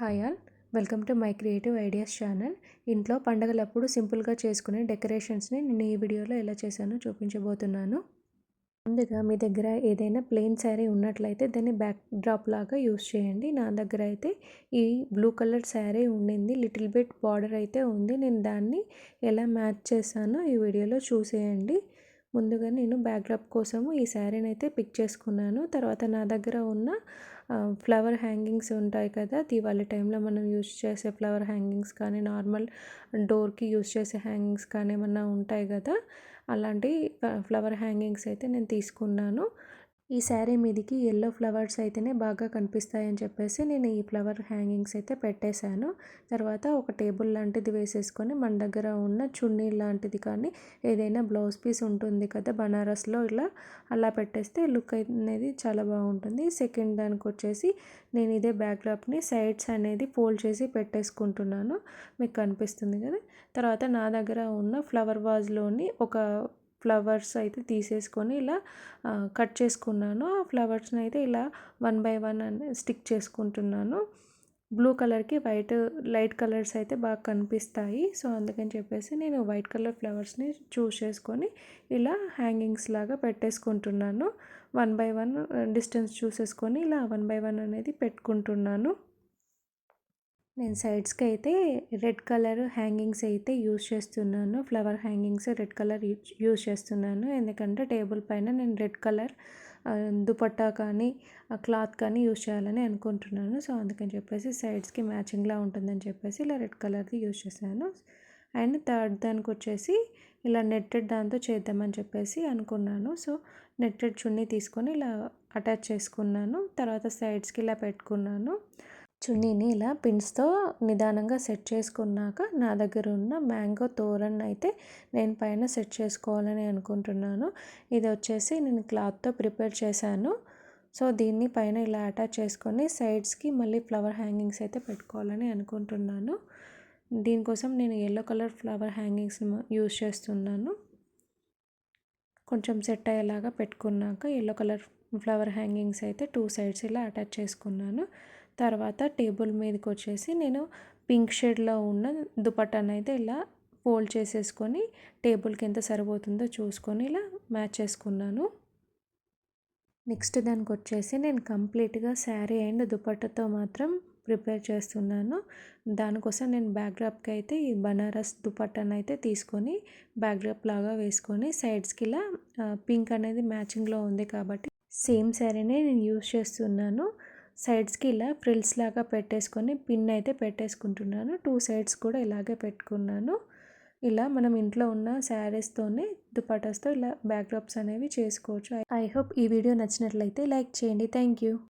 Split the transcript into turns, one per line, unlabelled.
Hi all. Welcome to my creative ideas channel. ఇంట్లో పండగలప్పుడు సింపుల్గా చేసుకునే డెకరేషన్స్ని నేను ఈ వీడియోలో ఎలా చేశానో చూపించబోతున్నాను. ముందుగా మీ దగ్గర ఏదైనా ప్లెయిన్ శారీ ఉన్నట్లయితే దాన్ని బ్యాక్ డ్రాప్ లాగా యూస్ చేయండి. నా దగ్గర అయితే ఈ బ్లూ కలర్ శారీ ఉండింది. లిటిల్ బిట్ బార్డర్ అయితే ఉంది. నేను దాన్ని ఎలా మ్యాచ్ చేశానో ఈ వీడియోలో చూసేయండి. ముందుగా నేను బ్యాక్డ్రాప్ కోసము ఈ శారీని అయితే పిక్ చేసుకున్నాను. తర్వాత నా దగ్గర ఉన్న ఫ్లవర్ హ్యాంగింగ్స్ ఉంటాయి కదా దివాళీ టైంలో మనం యూజ్ చేసే ఫ్లవర్ హ్యాంగింగ్స్ కానీ నార్మల్ డోర్కి యూజ్ చేసే హ్యాంగింగ్స్ కానీ ఏమన్నా ఉంటాయి కదా అలాంటి ఫ్లవర్ హ్యాంగింగ్స్ అయితే నేను తీసుకున్నాను. ఈ శారీ మీదికి ఎల్లో ఫ్లవర్స్ అయితేనే బాగా కనిపిస్తాయని చెప్పేసి నేను ఈ ఫ్లవర్ హ్యాంగింగ్స్ అయితే పెట్టేశాను. తర్వాత ఒక టేబుల్ లాంటిది వేసేసుకొని మన దగ్గర ఉన్న చున్నీ లాంటిది కానీ ఏదైనా బ్లౌజ్ పీస్ ఉంటుంది కదా బనారస్లో ఇలా అలా పెట్టేస్తే లుక్ అనేది చాలా బాగుంటుంది. సెకండ్ దానికి వచ్చేసి నేను ఇదే బ్యాక్డ్రాప్ని సైడ్స్ అనేది ఫోల్డ్ చేసి పెట్టేసుకుంటున్నాను. మీకు కనిపిస్తుంది కదా? తర్వాత నా దగ్గర ఉన్న ఫ్లవర్ వాజ్లోని ఒక ఫ్లవర్స్ అయితే తీసేసుకొని ఇలా కట్ చేసుకున్నాను. ఆ ఫ్లవర్స్ని అయితే ఇలా వన్ బై వన్ అని స్టిక్ చేసుకుంటున్నాను. బ్లూ కలర్కి వైట్ లైట్ కలర్స్ అయితే బాగా కనిపిస్తాయి. సో అందుకని చెప్పేసి నేను వైట్ కలర్ ఫ్లవర్స్ని చూస్ చేసుకొని ఇలా హ్యాంగింగ్స్ లాగా పెట్టేసుకుంటున్నాను. వన్ బై వన్ డిస్టెన్స్ చూసేసుకొని ఇలా వన్ బై వన్ అనేది పెట్టుకుంటున్నాను. నేను సైడ్స్కి అయితే రెడ్ కలర్ హ్యాంగింగ్స్ అయితే యూస్ చేస్తున్నాను. Flower hangings red colour use చేస్తున్నాను. ఎందుకంటే టేబుల్ పైన నేను రెడ్ కలర్ దుపట్టా కానీ క్లాత్ కానీ యూజ్ చేయాలని అనుకుంటున్నాను. సో అందుకని చెప్పేసి సైడ్స్కి మ్యాచింగ్లా ఉంటుందని చెప్పేసి ఇలా రెడ్ కలర్ది యూజ్ చేశాను. అండ్ థర్డ్ దానికి వచ్చేసి ఇలా నెట్టెడ్ దాంతో చేద్దామని చెప్పేసి అనుకున్నాను. సో నెట్టెడ్ చున్నీ తీసుకొని ఇలా అటాచ్ చేసుకున్నాను. తర్వాత సైడ్స్కి ఇలా పెట్టుకున్నాను. చున్నీని ఇలా పిన్స్తో నిదానంగా సెట్ చేసుకున్నాక నా దగ్గర ఉన్న మ్యాంగో తోరన్ అయితే నేను పైన సెట్ చేసుకోవాలని అనుకుంటున్నాను. ఇది వచ్చేసి నేను క్లాత్తో ప్రిపేర్ చేశాను. సో దీన్ని పైన ఇలా అటాచ్ చేసుకొని సైడ్స్కి మళ్ళీ ఫ్లవర్ హ్యాంగింగ్స్ అయితే పెట్టుకోవాలని అనుకుంటున్నాను. దీనికోసం నేను yellow colour flower hangings use చేస్తున్నాను. కొంచెం సెట్ అయ్యేలాగా పెట్టుకున్నాక ఎల్లో కలర్ ఫ్లవర్ హ్యాంగింగ్స్ అయితే టూ సైడ్స్ ఇలా అటాచ్ చేసుకున్నాను. తర్వాత టేబుల్ మీదకి వచ్చేసి నేను పింక్ షేడ్లో ఉన్న దుపట్టాను అయితే ఇలా ఫోల్డ్ చేసేసుకొని టేబుల్కి ఎంత సరిపోతుందో చూసుకొని ఇలా మ్యాచ్ చేసుకున్నాను. నెక్స్ట్ దానికి వచ్చేసి నేను కంప్లీట్గా శారీ అండ్ దుపట్టతో మాత్రం ప్రిపేర్ చేస్తున్నాను. దానికోసం నేను బ్యాక్డ్రాప్కి అయితే ఈ బనారస్ దుపట్టాను అయితే తీసుకొని బ్యాక్డ్రాప్ లాగా వేసుకొని సైడ్స్కి ఇలా పింక్ అనేది మ్యాచింగ్లో ఉంది కాబట్టి సేమ్ శారీనే నేను యూస్ చేస్తున్నాను. సైడ్స్కి ఇలా ఫ్రిల్స్ లాగా పెట్టేసుకొని పిన్ అయితే పెట్టేసుకుంటున్నాను. టూ సైడ్స్ కూడా ఇలాగే పెట్టుకున్నాను. ఇలా మనం ఇంట్లో ఉన్న శారీస్తోనే దుపాటాస్తో ఇలా బ్యాక్డ్రాప్స్ అనేవి చేసుకోవచ్చు. ఐ హోప్ ఈ వీడియో నచ్చినట్లయితే లైక్ చేయండి. Thank you.